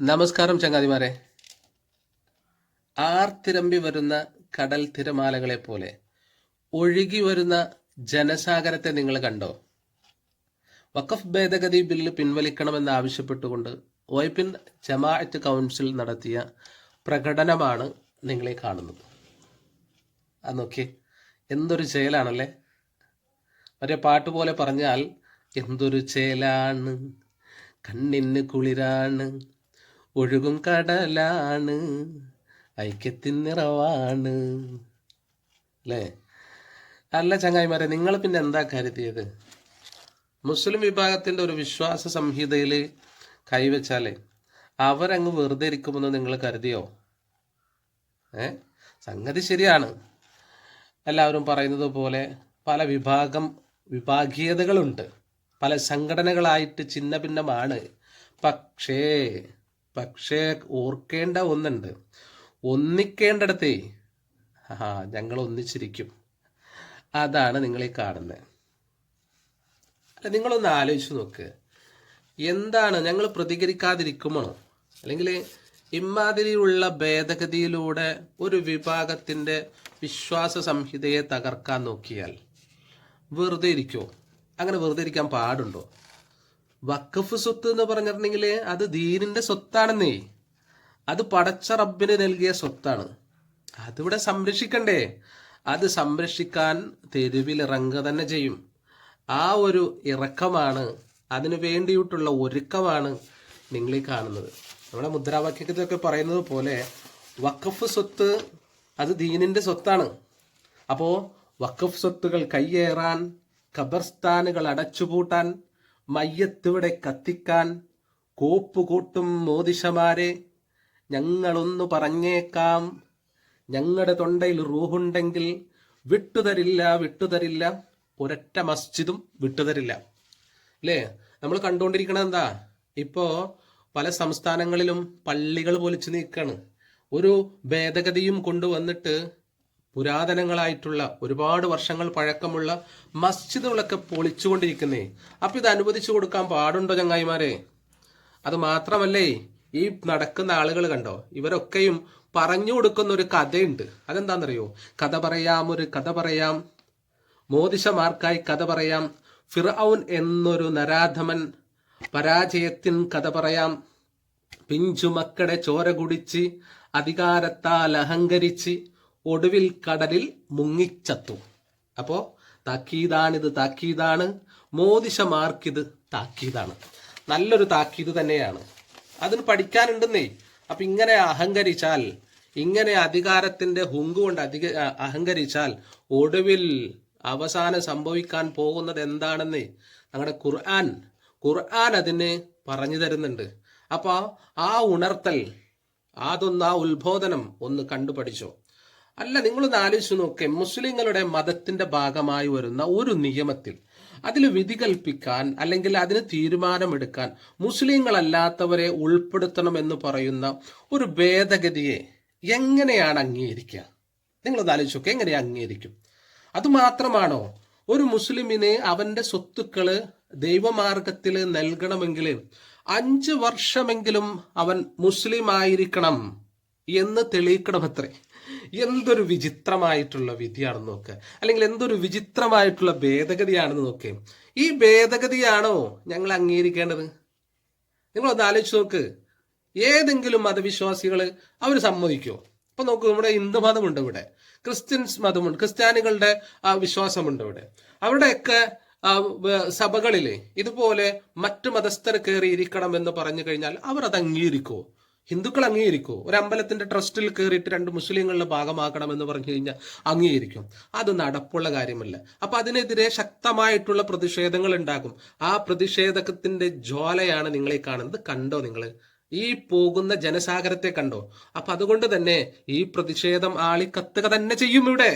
നമസ്കാരം ചങ്ങാതിമാരെ. ആർത്തിരമ്പി വരുന്ന കടൽ തിരമാലകളെ പോലെ ഒഴുകി വരുന്ന ജനസാഗരത്തെ നിങ്ങൾ കണ്ടോ? വഖഫ് ഭേദഗതി ബില്ല് പിൻവലിക്കണമെന്ന് ആവശ്യപ്പെട്ടുകൊണ്ട് വൈപ്പിൻ ജമാഅത്ത് കൗൺസിൽ നടത്തിയ പ്രകടനമാണ് നിങ്ങളെ കാണുന്നത്. അത് നോക്കി എന്തൊരു ചേലാണല്ലേ? മറ്റേ പാട്ട് പോലെ പറഞ്ഞാൽ എന്തൊരു ചേലാണ് കണ്ണിന് കുളിരാണ് ഒഴുകും കടലാണ് ഐക്യത്തിൻ നിറവാണ്. അല്ലേ? അല്ല ചങ്ങായിമാരെ നിങ്ങൾ പിന്നെ എന്താ കരുതിയത്? മുസ്ലിം വിഭാഗത്തിന്റെ ഒരു വിശ്വാസ സംഹിതയിൽ കൈവച്ചാലേ അവരങ്ങ് വെറുതെ ഇരിക്കുമെന്ന് നിങ്ങൾ കരുതിയോ? ഏ? സംഗതി ശരിയാണ്. എല്ലാവരും പറയുന്നത് പോലെ പല വിഭാഗം വിഭാഗീയതകളുണ്ട്. പല സംഘടനകളായിട്ട് ചിന്ന ഭിന്നമാണ് പക്ഷേ പക്ഷേ ഓർക്കേണ്ട ഒന്നുണ്ട്. ഒന്നിക്കേണ്ടടത്തേ. ആ ഞങ്ങൾ ഒന്നിച്ചിരിക്കും. അതാണ് നിങ്ങളീ കാണുന്നത് അല്ല നിങ്ങളൊന്ന് ആലോചിച്ച് നോക്ക്. എന്താണ് ഞങ്ങൾ പ്രതികരിക്കാതിരിക്കുമോ? അല്ലെങ്കിൽ ഇമാതിരിയുള്ള ഭേദഗതിയിലൂടെ ഒരു വിഭാഗത്തിന്റെ വിശ്വാസ സംഹിതയെ തകർക്കാൻ നോക്കിയാൽ വെറുതെ ഇരിക്കുമോ അങ്ങനെ വെറുതെ ഇരിക്കാൻ പാടുണ്ടോ? വഖഫ് സ്വത്ത് എന്ന് പറഞ്ഞിട്ടുണ്ടെങ്കിൽ അത് ദീനിന്റെ സ്വത്താണെന്നേ. അത് പടച്ച റബ്ബിന് നൽകിയ സ്വത്താണ്. അതിവിടെ സംരക്ഷിക്കണ്ടേ. അത് സംരക്ഷിക്കാൻ തെരുവിലിറങ്ങുക തന്നെ ചെയ്യും. ആ ഒരു ഇറക്കമാണ് അതിനു വേണ്ടിയിട്ടുള്ള ഒരുക്കമാണ് നിങ്ങൾ ഈ കാണുന്നത്. നമ്മുടെ മുദ്രാവാക്യത്തിലൊക്കെ പറയുന്നത് പോലെ വക്കഫ് സ്വത്ത് അത് ദീനിന്റെ സ്വത്താണ്. അപ്പോ വക്കഫ് സ്വത്തുകൾ കയ്യേറാൻ ഖബർസ്ഥാനുകൾ അടച്ചുപൂട്ടാൻ മയ്യത്തിവിടെ കത്തിക്കാൻ കോപ്പുകൂട്ടും മോദിശമാരെ ഞങ്ങളൊന്നു പറഞ്ഞേക്കാം. ഞങ്ങളുടെ തൊണ്ടയിൽ റൂഹുണ്ടെങ്കിൽ വിട്ടുതരില്ല വിട്ടുതരില്ല. ഒരൊറ്റ മസ്ജിദും വിട്ടുതരില്ല. അല്ലേ നമ്മൾ കണ്ടുകൊണ്ടിരിക്കണത് എന്താ? ഇപ്പോ പല സംസ്ഥാനങ്ങളിലും പള്ളികൾ പൊലിച്ചു നീക്കാണ്. ഒരു ഭേദഗതിയും കൊണ്ടുവന്നിട്ട് പുരാതനങ്ങളായിട്ടുള്ള ഒരുപാട് വർഷങ്ങൾ പഴക്കമുള്ള മസ്ജിദുകളൊക്കെ പൊളിച്ചുകൊണ്ടിരിക്കുന്നേ. അപ്പൊ ഇത് അനുവദിച്ചു കൊടുക്കാൻ പാടുണ്ടോ ചങ്ങായിമാരെ? അത് മാത്രമല്ലേ ഈ നടക്കുന്ന ആളുകൾ കണ്ടോ? ഇവരൊക്കെയും പറഞ്ഞു കൊടുക്കുന്ന ഒരു കഥയുണ്ട്. അതെന്താണെന്നറിയോ കഥ പറയാം ഒരു കഥ പറയാം. മോദിശമാർക്കായി കഥ പറയാം. ഫിർഔൻ എന്നൊരു നരാധമൻ പരാജയത്തിൻ കഥ പറയാം. പിഞ്ചു മക്കളെ ചോര കുടിച്ച് അധികാരത്താൽ അഹങ്കരിച്ച് ഒടുവിൽ കടലിൽ മുങ്ങിച്ചത്തു. അപ്പോ താക്കീതാണിത് താക്കീതാണ്. മോദിശമാർക്കിത് താക്കീതാണ്. നല്ലൊരു താക്കീത് തന്നെയാണ്. അതിന് പഠിക്കാനുണ്ടെന്നേ. അപ്പൊ ഇങ്ങനെ അഹങ്കരിച്ചാൽ ഇങ്ങനെ അധികാരത്തിന്റെ ഹുങ്ക് കൊണ്ട് അധിക അഹങ്കരിച്ചാൽ ഒടുവിൽ അവസാനം സംഭവിക്കാൻ പോകുന്നത് എന്താണെന്ന് നമ്മുടെ ഖുർആൻ ഖുർആൻ അതിന് പറഞ്ഞു തരുന്നുണ്ട്. അപ്പൊ ആ ഉണർത്തൽ അതൊന്ന് ആ ഉത്ബോധനം ഒന്ന് കണ്ടുപഠിച്ചോ. അല്ല നിങ്ങളൊന്ന് ആലോചിച്ച് നോക്കേ. മുസ്ലിങ്ങളുടെ മതത്തിന്റെ ഭാഗമായി വരുന്ന ഒരു നിയമത്തിൽ അതിൽ വിധി കൽപ്പിക്കാൻ അല്ലെങ്കിൽ അതിന് തീരുമാനമെടുക്കാൻ മുസ്ലിങ്ങളല്ലാത്തവരെ ഉൾപ്പെടുത്തണം എന്ന് പറയുന്ന ഒരു ഭേദഗതിയെ എങ്ങനെയാണ് അംഗീകരിക്കുക? നിങ്ങളൊന്ന് ആലോചിച്ച് നോക്കുക എങ്ങനെ അംഗീകരിക്കും? അതുമാത്രമാണോ ഒരു മുസ്ലിമിന് അവന്റെ സ്വത്തുക്കൾ ദൈവമാർഗത്തിൽ നൽകണമെങ്കിൽ അഞ്ച് വർഷമെങ്കിലും അവൻ മുസ്ലിം ആയിരിക്കണം എന്ന് തെളിയിക്കണമത്രേ. എന്തൊരു വിചിത്രമായിട്ടുള്ള വിധിയാണെന്ന് നോക്ക്. അല്ലെങ്കിൽ എന്തൊരു വിചിത്രമായിട്ടുള്ള ഭേദഗതിയാണെന്ന് നോക്ക്. ഈ ഭേദഗതിയാണോ ഞങ്ങൾ അംഗീകരിക്കേണ്ടത്? നിങ്ങൾ ഒന്ന് ആലോചിച്ച് നോക്ക്. ഏതെങ്കിലും മതവിശ്വാസികൾ അവർ സമ്മതിക്കുമോ ഇപ്പൊ നോക്ക് നമ്മുടെ ഹിന്ദു മതമുണ്ട് ഇവിടെ. ക്രിസ്ത്യൻസ് മതമുണ്ട് ക്രിസ്ത്യാനികളുടെ വിശ്വാസമുണ്ട് ഇവിടെ. അവിടെയൊക്കെ സഭകളിൽ ഇതുപോലെ മറ്റു മതസ്ഥർ കയറി ഇരിക്കണം എന്ന് പറഞ്ഞു കഴിഞ്ഞാൽ അവർ അത് അംഗീകരിക്കുമോ ഹിന്ദുക്കൾ അംഗീകരിക്കുമോ ഒരു അമ്പലത്തിന്റെ ട്രസ്റ്റിൽ കയറിയിട്ട് രണ്ട് മുസ്ലിങ്ങളുടെ ഭാഗമാക്കണം എന്ന് പറഞ്ഞു കഴിഞ്ഞാൽ അംഗീകരിക്കും. അത് നടപ്പുള്ള കാര്യമല്ല. അപ്പൊ അതിനെതിരെ ശക്തമായിട്ടുള്ള പ്രതിഷേധങ്ങൾ ഉണ്ടാകും. ആ പ്രതിഷേധത്തിന്റെ ജ്വാലയാണ് നിങ്ങളെ കാണുന്നത്. കണ്ടോ നിങ്ങൾ? ഈ പോകുന്ന ജനസാഗരത്തെ കണ്ടോ? അപ്പൊ അതുകൊണ്ട് തന്നെ ഈ പ്രതിഷേധം ആളി ആളിക്കത്തുക തന്നെ ചെയ്യും ഇവിടെ.